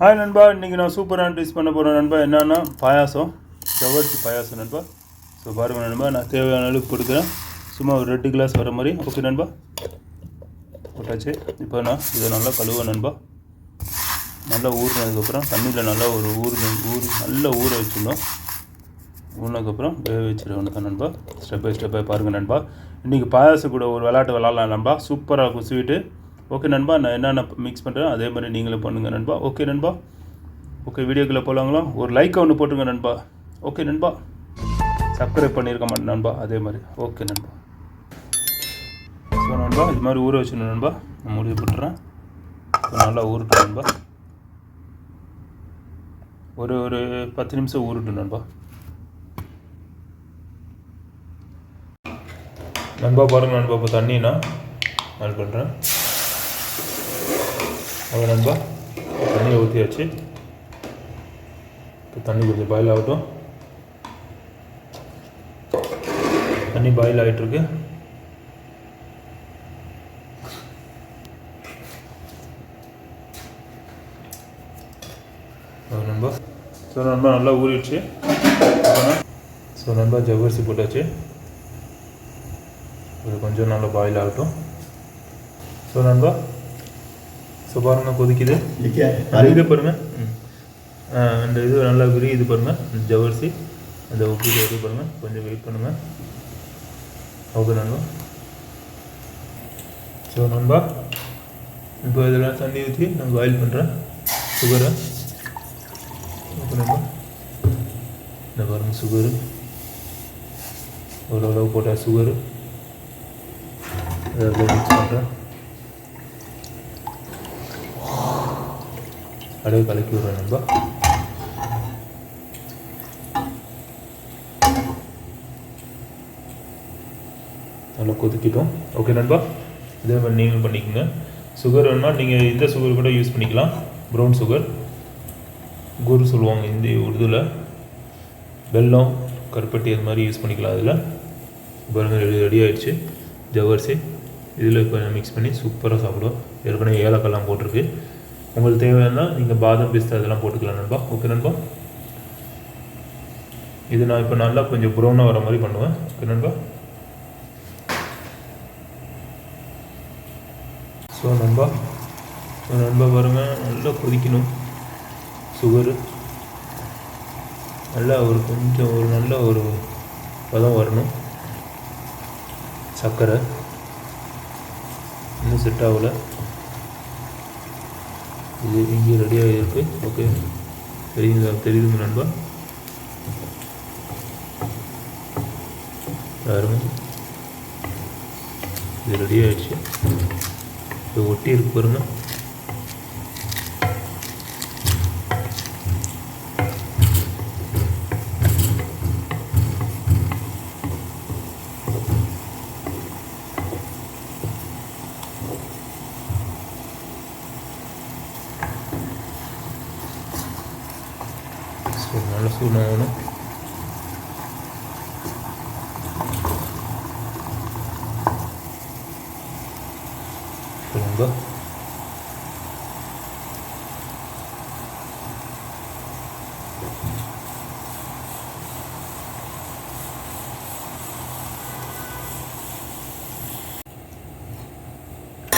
Hi நண்பா. இன்றைக்கி நான் சூப்பரான டிஷ் பண்ண போகிறேன் நண்பா என்னென்னா பாயாசம். ஜவ்வரிசி பாயாசம் நண்பா. ஸோ பாருங்கள் நண்பா நான் தேவையான அளவுக்கு கொடுக்குறேன். சும்மா ஒரு ரெண்டு கிளாஸ் வர மாதிரி. ஓகே நண்பா? போட்டாச்சு. இப்போ நான் இதை நல்லா கழுவேன் நண்பா. நல்லா ஊறினதுக்கப்புறம் தண்ணியில் நல்லா ஒரு ஊறு ஊறி நல்லா ஊற வச்சுருந்தோம் ஊறினதுக்கப்புறம் வேக வச்சுருவேன் தான் நண்பா. ஸ்டெப் பை ஸ்டெப்பாக பாருங்கள் நண்பா. இன்றைக்கி பாயாசம் கூட ஒரு விளாட்டு விளாட்லாம் நண்பா. சூப்பராக இருக்கும் ஸ்வீட்டு ஓகே நண்பா நான் என்னென்ன மிக்ஸ் பண்ணுறேன் அதே மாதிரி நீங்களும் பண்ணுங்கள் நண்பா. ஓகே நண்பா. ஓகே வீடியோக்குள்ளே போகலாங்களா ஒரு லைக்கை ஒன்று போட்டுங்க நண்பா. ஓகே நண்பா. சப்ஸ்கிரைப் பண்ணியிருக்க மாட்டேன் நண்பா. அதே மாதிரி. ஓகே நண்பா. ஸோ நண்பா இது மாதிரி ஊற வச்சிடணும் நண்பா. நான் முடிவு போட்டுறேன். நல்லா ஊறட்டும் நண்பா. ஒரு ஒரு பத்து நிமிஷம் ஊறட்டும் நண்பா. நண்பா பாருங்கள் நண்பா. இப்போ தண்ணினா நான் பண்ணுறேன் அவ்வளோ நண்பா. தண்ணியை ஊற்றியாச்சு இப்போ தண்ணி கொஞ்சம் பாயில் ஆகட்டும். தண்ணி பாயில் ஆகிட்டுருக்கு அது நண்பா. ஸோ நண்பா நல்லா ஊறிடுச்சு. ஸோ நண்பா ஜவ்வரிசி போட்டாச்சு. இது கொஞ்சம் நல்லா பாயில் ஆகட்டும். ஸோ நண்பா ஸோ பாருங்க கொதிக்குது இது பாருங்க. ம். ஆ, இந்த இது நல்லா விரியுது பாருங்க. இந்த ஜவ்வரிசி அந்த உப்பு வருது பாருங்க. கொஞ்சம் வெயிட் பண்ணுங்க. ஓகே நண்பா. ஸோ நண்பா. இப்போ இதெல்லாம் தண்ணி ஊற்றி நான் பாயில் பண்ணுறேன் சுகரை ஓகே நண்பா. இந்த பாருங்க சுகரு ஓரளவு போட்டால் சுகரு அதை மிக்ஸ் பண்ணுறேன் அப்படியே கலக்கி விடுறோம் நம்ம. நல்லா கொதிக்கிட்டோம். ஓகே நண்பா. இதே மாதிரி நீங்களும் பண்ணிக்கோங்க. சுகர் வேணால் நீங்கள் இந்த சுகர் கூட யூஸ் பண்ணிக்கலாம். ப்ரௌன் சுகர் குரு சொல்லுவாங்க இந்தி உருதுல. வெல்லம் கருப்பட்டி அது மாதிரி யூஸ் பண்ணிக்கலாம் அதில். பாருங்கள் ரெடி ரெடி ஆகிடுச்சு ஜவ்வரிசி. இதில் இப்போ மிக்ஸ் பண்ணி சூப்பராக சாப்பிடுவோம். ஏற்கனவே ஏலக்காய்லாம் போட்டிருக்கு. உங்களுக்கு தேவையானா நீங்கள் பாதாம் பிஸ்தா இதெல்லாம் போட்டுக்கலாம் நண்பா. ஓகே நண்பா? இது நான் இப்போ நல்லா கொஞ்சம் ப்ரௌனாக வர மாதிரி பண்ணுவேன். ஓகே நண்பா? ஸோ நண்பா ஸோ நண்பா பாருங்கள் நல்லா கொதிக்கணும். சுகரு நல்லா ஒரு கொஞ்சம் ஒரு நல்ல ஒரு பதம் வரணும். சர்க்கரை. இன்னும் செட் ஆகலை. இது இங்கே ரெடியாக இருக்குது ஓகே தெரியுது? தெரியுதுங்க நண்பா. பாருங்க. இது ரெடி ஆயிடுச்சு. இது ஒட்டி இருக்கு பாருங்க. ஸோ நல்ல சூடாகணும் ரொம்ப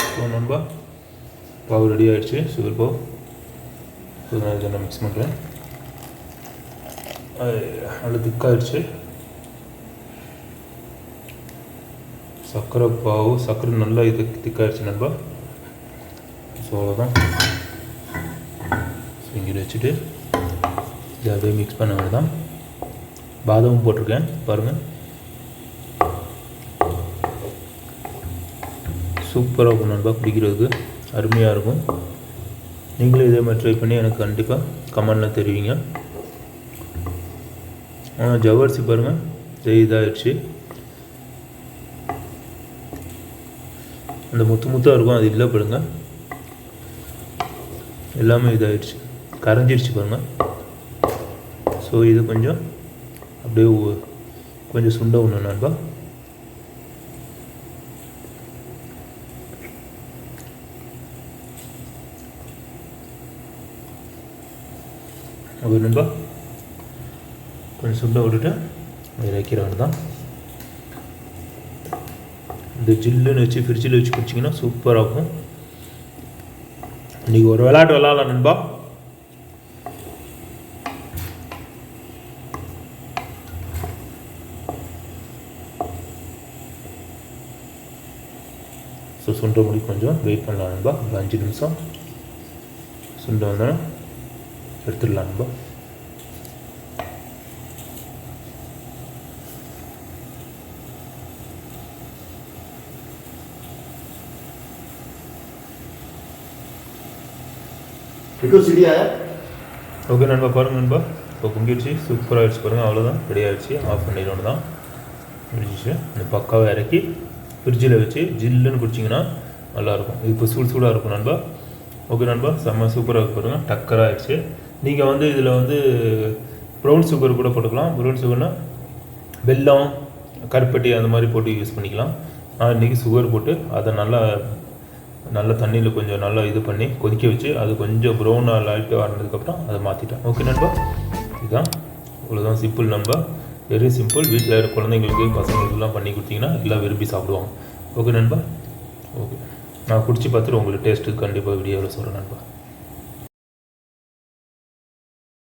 ஸோ நண்பா பாவு ரெடி ஆகிடுச்சு சுகர் பாவு ஸோ நான் இதை நான் மிக்ஸ் பண்ணுறேன் அது நல்லா திக்காயிடுச்சு. சர்க்கரை பாவு சர்க்கரை நல்லா இது திக்காயிடுச்சு நண்பா. ஸோ அவ்வளோதான் ஸோ இங்கே வச்சுட்டு இதை அப்படியே மிக்ஸ் பண்ண வேண்டியதான் பாதாமும் போட்டிருக்கேன் பாருங்கள் சூப்பராக இருக்கும் நண்பா குடிக்கிறதுக்கு. அருமையாக இருக்கும். நீங்களும் இதே மாதிரி ட்ரை பண்ணி எனக்கு கண்டிப்பாக கமெண்டில் தெரிவிங்க. ஆனால் ஜவ்வரிசி பாருங்கள் இது இதாகிடுச்சு அந்த முத்து முத்தாக இருக்கும் அது இல்லை பாருங்க. எல்லாமே இதாகிடுச்சு கரைஞ்சிருச்சு பாருங்க. ஸோ இது கொஞ்சம் அப்படியே கொஞ்சம் சுண்ட ஒன்று நண்பா. ஓகே நண்பா. கொஞ்சம் சுண்ட விட்டுட்டு இறக்கிற தான் இந்த ஜில்லுன்னு வச்சு ஃப்ரிட்ஜில் வச்சு குடிச்சிங்கன்னா சூப்பராக இருக்கும். இன்றைக்கி ஒரு விளையாட்டு விளாட்லாம் நண்பா. ஸோ சுண்ட முடி கொஞ்சம் வெயிட் பண்ணலாம் நண்பா. ஒரு அஞ்சு நிமிஷம். சுண்ட வந்தோன்னா எடுத்துடலாம் நண்பா. பிகாஸ் இடியா ஓகே நண்பா பாருங்கள் நண்பா. இப்போ குங்கிடுச்சு சூப்பராக ஆகிடுச்சு பாருங்கள் அவ்வளோதான் ரெடி ஆகிடுச்சு ஆஃப் பண்ணிடணும் தான் முடிஞ்சிச்சு. இந்த பக்காவை இறக்கி ஃப்ரிட்ஜில் வச்சு ஜில்லுன்னு குடிச்சிங்கன்னா நல்லாயிருக்கும். இப்போ சூடு சூடாக இருக்கும் நண்பா. ஓகே நண்பா செம்ம சூப்பராக பாருங்கள் டக்கராக ஆகிடுச்சு நீங்கள் வந்து இதில் வந்து ப்ரௌன் சுகர் கூட போட்டுக்கலாம். ப்ரௌன் சுகர்னால் வெல்லம் கருப்பட்டி அந்த மாதிரி போட்டு யூஸ் பண்ணிக்கலாம். நான் இன்றைக்கி சுகர் போட்டு அதை நல்லா நல்ல தண்ணியில் கொஞ்சம் நல்லா இது பண்ணி கொதிக்க வச்சு அது கொஞ்சம் ப்ரௌன் லைட்டாக ஆனதுக்கப்புறம் அதை மாற்றிட்டேன் ஓகே நண்பா? இதுதான் இவ்வளோதான் சிம்பிள் நண்பா. வெரி சிம்பிள் வீட்டில் இருக்கிற குழந்தைங்களுக்கு பசங்களுக்குலாம் பண்ணி கொடுத்தீங்கன்னா எல்லாம் விரும்பி சாப்பிடுவாங்க. ஓகே நண்பா? ஓகே நான் குடிச்சு பார்த்துட்டு உங்களுக்கு டேஸ்ட்டு கண்டிப்பாக வீடியோவில் சொல்கிறேன் நண்பா.